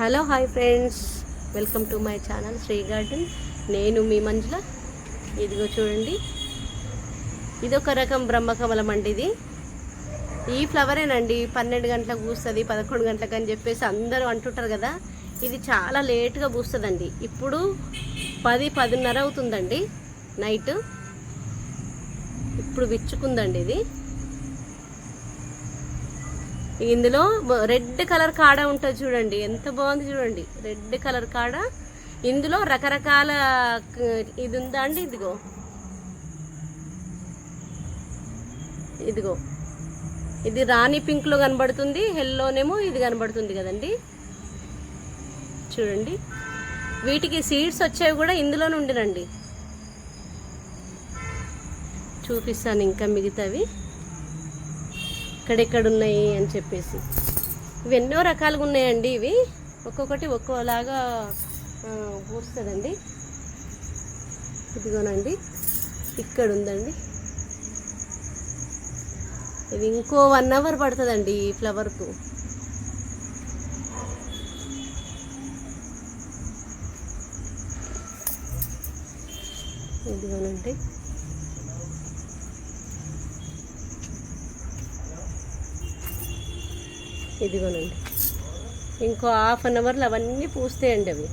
Hello hi friends. Welcome to my channel Sri garden. నేను మీ మంజుల. ఇదిగో చూడండి. ఇదొక రకం బ్రహ్మకమలం అండి ఇది. ఈ ఫ్లవరేనండి పన్నెండు గంటలకు పూస్తుంది పదకొండు గంటలకు అని చెప్పేసి అందరూ అంటుంటారు కదా. ఇది చాలా లేట్గా పూస్తుందండి. ఇప్పుడు పది పదిన్నర అవుతుందండి నైట్. ఇప్పుడు విచ్చుకుందండి ఇది. ఇందులో రెడ్ కలర్ కాడ ఉంటుంది చూడండి. ఎంత బాగుంది చూడండి. రెడ్ కలర్ కాడ. ఇందులో రకరకాల ఇది ఉందా అండి? ఇదిగో. ఇదిగో. ఇది రాణి పింక్లో కనబడుతుంది. హెల్లోనేమో ఇది కనబడుతుంది కదండి. చూడండి. వీటికి సీడ్స్ వచ్చేవి కూడా ఇందులో నుండినండి చూపిస్తాను ఇంకా మిగతావి. ఎక్కడెక్కడ ఉన్నాయి అని చెప్పేసి. ఇవి ఎన్నో రకాలుగా ఉన్నాయండి ఇవి. ఒక్కొక్కటి ఒక్కోలాగా పూస్తుందండి ఇదిగోనండి ఇక్కడ ఉందండి ఇది ఇంకో వన్ అవర్ పడుతుందండి ఈ ఫ్లవర్కు ఇదిగోనండి. ఇదిగోనండి. ఇంకో హాఫ్ అన్ అవర్లో అవన్నీ పూస్తాయండి అవి.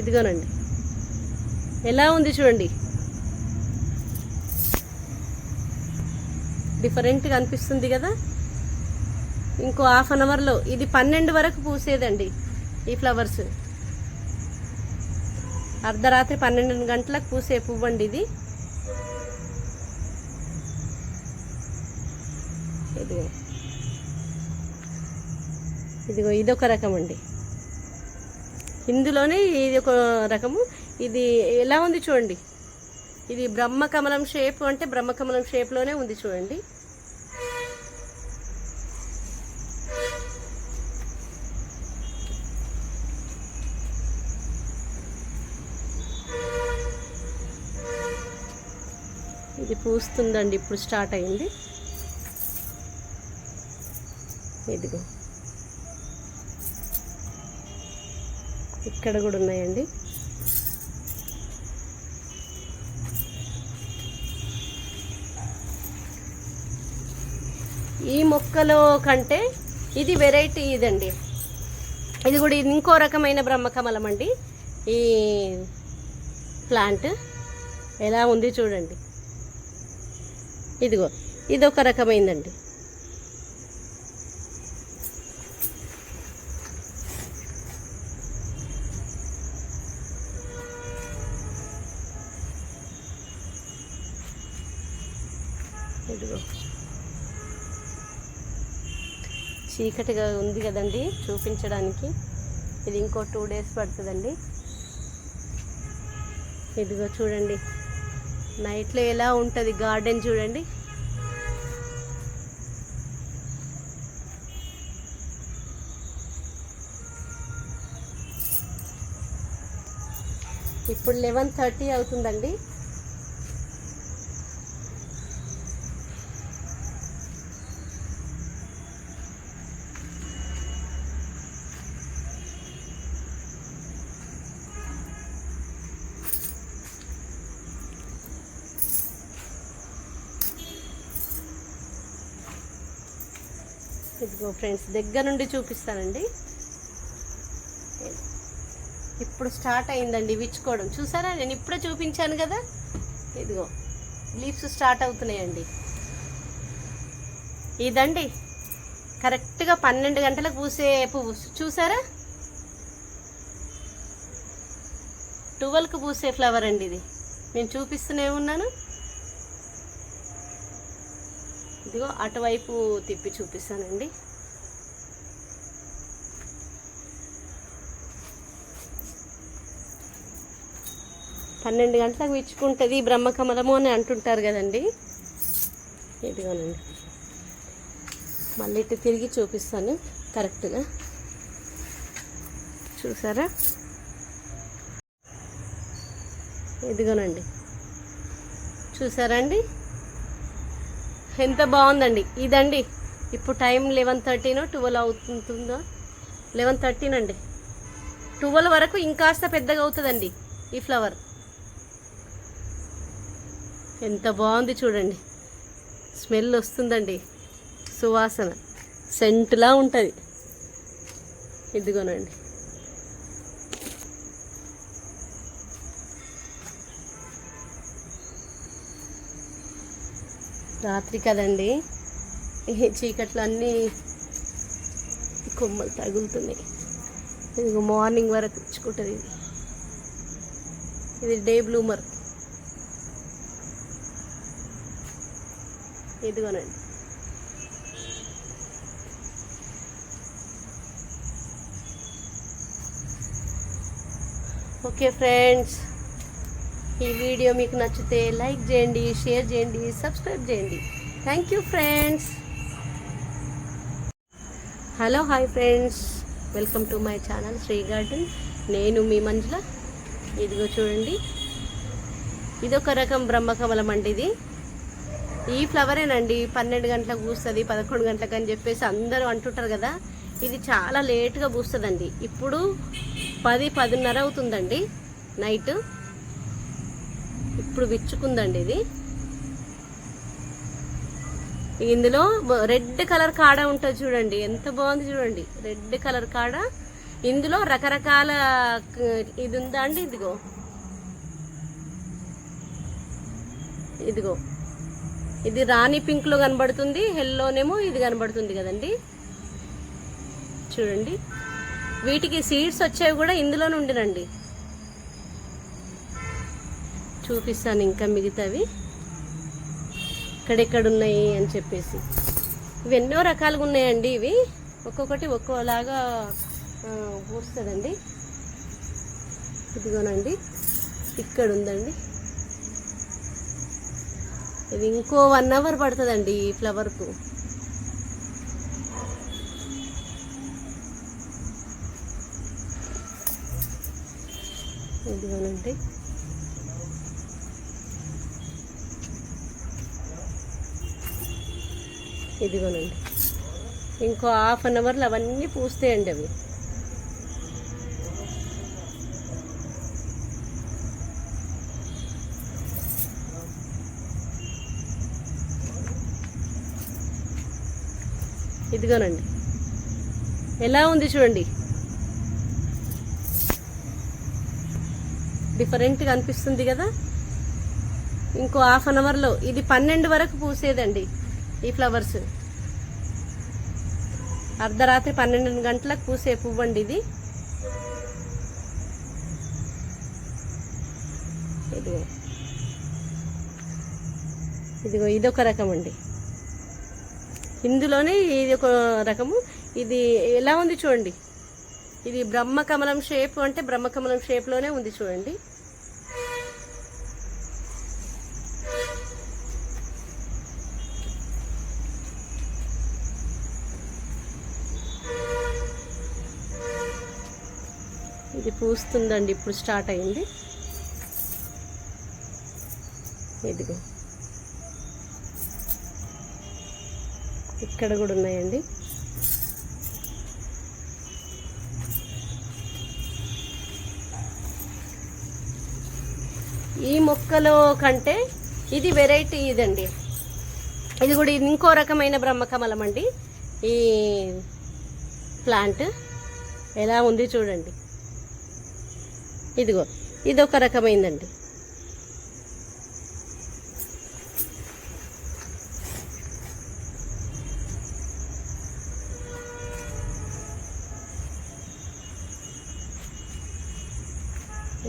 ఇదిగోనండి. ఎలా ఉంది చూడండి. డిఫరెంట్గా అనిపిస్తుంది కదా. ఇంకో హాఫ్ అన్ అవర్లో ఇది పన్నెండు వరకు పూసేదండి. ఈ ఫ్లవర్స్. అర్ధరాత్రి పన్నెండు గంటలకు పూసే పువ్వు అండి ఇది. ఇదిగో. ఇదిగో ఇదొక రకం అండి ఇందులోనే ఇది ఒక రకము. ఇది ఎలా ఉంది చూడండి. ఇది బ్రహ్మకమలం షేప్ అంటే బ్రహ్మకమలం షేప్లోనే ఉంది చూడండి ఇది పూస్తుందండి ఇప్పుడు స్టార్ట్ అయింది. ఇదిగో. ఇక్కడ కూడా ఉన్నాయండి. ఈ మొక్కలో కంటే ఇది వెరైటీ ఇదండి. ఇది కూడా ఇంకో రకమైన బ్రహ్మకమలం అండి ఈ ప్లాంట్ ఎలా ఉంది చూడండి. ఇదిగో ఇది ఒక రకమైందండి. ఇదిగో. చీకటిగా ఉంది కదండి చూపించడానికి. ఇది ఇంకో టూ డేస్ పడుతుందండి. ఇదిగో చూడండి. నైట్లో ఎలా ఉంటుంది గార్డెన్ చూడండి. ఇప్పుడు లెవెన్ థర్టీ అవుతుందండి. ఇదిగో ఫ్రెండ్స్ దగ్గర నుండి చూపిస్తానండి. ఇప్పుడు స్టార్ట్ అయిందండి విచ్చుకోవడం. చూసారా? నేను ఇప్పుడే చూపించాను కదా? ఇదిగో లీవ్స్ స్టార్ట్ అవుతున్నాయండి. ఇదండి. కరెక్ట్గా పన్నెండు గంటలకు పూసే పువ్వు. చూసారా? ట్వెల్వ్కి పూసే ఫ్లవర్ అండి ఇది. నేను చూపిస్తూనే ఉన్నాను. ఇదిగో అటువైపు తిప్పి చూపిస్తానండి. పన్నెండు గంటలకు విచ్చుకుంటుంది బ్రహ్మకమలము అని అంటుంటారు కదండి. ఇదిగోనండి. మళ్ళీ ఇటు తిరిగి చూపిస్తాను. కరెక్ట్గా చూసారా? ఇదిగోనండి. చూసారండి ఎంత బాగుందండి. ఇదండి. ఇప్పుడు టైం లెవెన్ థర్టీనో ట్వెల్వ్ అవుతుందో లెవెన్ థర్టీన్ అండి ట్వెల్వ్ వరకు ఇంకాస్త పెద్దగా అవుతుందండి ఈ ఫ్లవర్. ఎంత బాగుంది చూడండి. స్మెల్ వస్తుందండి. సువాసన. సెంట్లా ఉంటుంది. ఇదిగోనండి. రాత్రి కదండి. చీకట్లో చీకట్లు అన్నీ కొమ్మలు తగులుతున్నాయి. ఇది మార్నింగ్ వరకు తెచ్చుకుంటుంది ఇది. ఇది డే బ్లూమర్. ఇదిగోనండి. ఓకే ఫ్రెండ్స్ ఈ వీడియో మీకు నచ్చితే లైక్ చేయండి షేర్ చేయండి సబ్స్క్రైబ్ చేయండి. Thank you friends. Hello hi friends. Welcome to my channel Shri garden. నేను మీ మంజుల. ఇదిగో చూడండి. ఇది ఒక రకం బ్రహ్మకమలం అండి ఇది. ఈ ఫ్లవరేనండి పన్నెండు గంటలకు పూస్తుంది పదకొండు గంటలకు అని చెప్పేసి అందరూ అంటుంటారు కదా. ఇది చాలా లేట్గా పూస్తుందండి. ఇప్పుడు పది పదిన్నర అవుతుందండి నైట్ ఇప్పుడు విచ్చుకుందండి ఇది. ఇందులో రెడ్ కలర్ కాడ ఉంటుంది చూడండి. ఎంత బాగుంది చూడండి. రెడ్ కలర్ కాడ. ఇందులో రకరకాల ఇది ఉందా అండి? ఇదిగో. ఇదిగో. ఇది రాణి పింక్లో కనబడుతుంది హెల్లోనేమో ఇది కనబడుతుంది కదండి. చూడండి. వీటికి సీడ్స్ వచ్చేవి కూడా ఇందులో నుండినండి చూపిస్తాను ఇంకా మిగతావి. ఎక్కడెక్కడ ఉన్నాయి అని చెప్పేసి. ఇవి ఎన్నో రకాలుగా ఉన్నాయండి ఇవి. ఒక్కొక్కటి ఒక్కోలాగా పూస్తుందండి ఇదిగోనండి. ఇక్కడ ఉందండి ఇది ఇంకో వన్ అవర్ పడుతుందండి ఈ ఫ్లవర్కు ఇదిగోనండి ఇదిగోనండి ఇంకో హాఫ్ అన్ అవర్లో అవన్నీ పూస్తాయండి అవి. ఇదిగోనండి. ఎలా ఉంది చూడండి. డిఫరెంట్గా అనిపిస్తుంది కదా. ఇంకో హాఫ్ అన్ అవర్లో ఇది పన్నెండు వరకు పూసేదండి ఈ ఫ్లవర్స్. అర్ధరాత్రి పన్నెండు గంటలకు పూసే పువ్వు అండి ఇది. ఇదిగో. ఇదిగో ఇదొక రకం అండి ఇందులోనే ఇది ఒక రకము. ఇది ఎలా ఉంది చూడండి. ఇది బ్రహ్మకమలం షేప్ అంటే బ్రహ్మకమలం షేప్లోనే ఉంది చూడండి. ఇది పూస్తుందండి ఇప్పుడు స్టార్ట్ అయింది. ఇదిగో. ఇక్కడ కూడా ఉన్నాయండి. ఈ మొక్కలో కంటే ఇది వెరైటీ ఇదండి. ఇది కూడా ఇంకో రకమైన బ్రహ్మకమలం అండి. ఈ ప్లాంట్ ఎలా ఉంది చూడండి. ఇదిగో ఇది ఒక రకమైందండి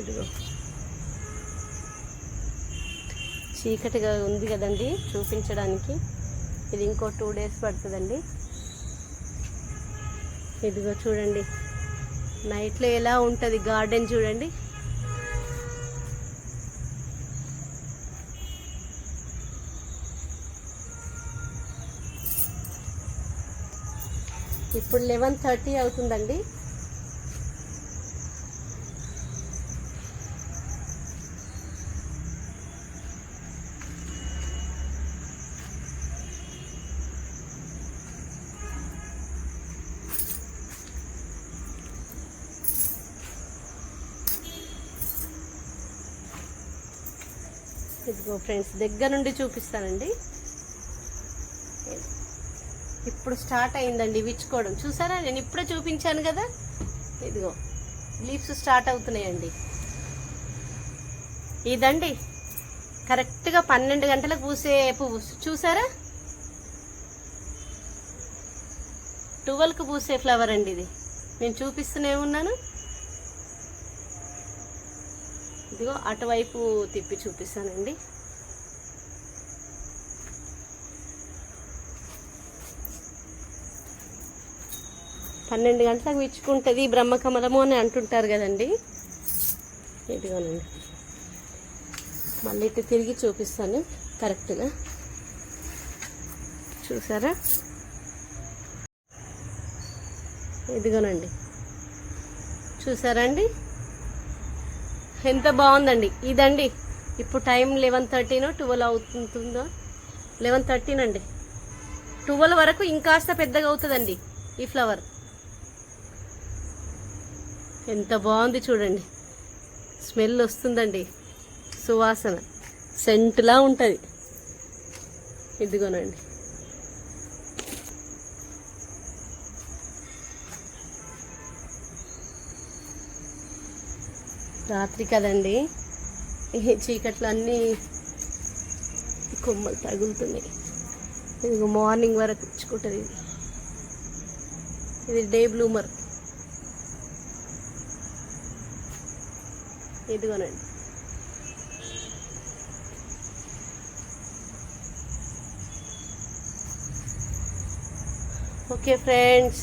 ఇదిగో చీకటిగా ఉంది కదండి చూపించడానికి. ఇది ఇంకో టూ డేస్ పడుతుందండి. ఇదిగో చూడండి. నైట్లో ఎలా ఉంటుంది గార్డెన్ చూడండి. ఇప్పుడు లెవెన్ థర్టీ అవుతుందండి. ఇదిగో ఫ్రెండ్స్ దగ్గర నుండి చూపిస్తానండి. ఇప్పుడు స్టార్ట్ అయిందండి విచ్చుకోవడం. చూసారా? నేను ఇప్పుడే చూపించాను కదా? ఇదిగో లీవ్స్ స్టార్ట్ అవుతున్నాయండి. ఇదండి. కరెక్ట్గా పన్నెండు గంటలకు పూసే పువ్వు. చూసారా? ట్వెల్వ్కి పూసే ఫ్లవర్ అండి ఇది. నేను చూపిస్తూనే ఉన్నాను. ఇదిగో అటువైపు తిప్పి చూపిస్తానండి. పన్నెండు గంటలకు విచ్చుకుంటుంది బ్రహ్మకమలము అని అంటుంటారు కదండి. ఇదిగోనండి. మళ్ళీ ఇటు తిరిగి చూపిస్తాను. కరెక్ట్గా. చూసారా? ఇదిగోనండి. చూసారా అండి? ఎంత బాగుందండి. ఇదండి. ఇప్పుడు టైం లెవెన్ థర్టీనో ట్వెల్వ్ అవుతుందో? లెవెన్ థర్టీన్ అండి. ట్వెల్వ్ వరకు ఇంకాస్త పెద్దగా అవుతుందండి ఈ ఫ్లవర్. ఎంత బాగుంది చూడండి. స్మెల్ వస్తుందండి. సువాసన. సెంట్లా ఉంటుంది. ఇదిగోనండి. రాత్రి కదండి. ఈ చీకట్లు అన్నీ కొమ్మలు తగులుతున్నాయి. ఇది మార్నింగ్ వరకు ఇచ్చుకుంటుంది ఇది ఇది డే బ్లూమర్. ఇదిగోనండి. Okay friends.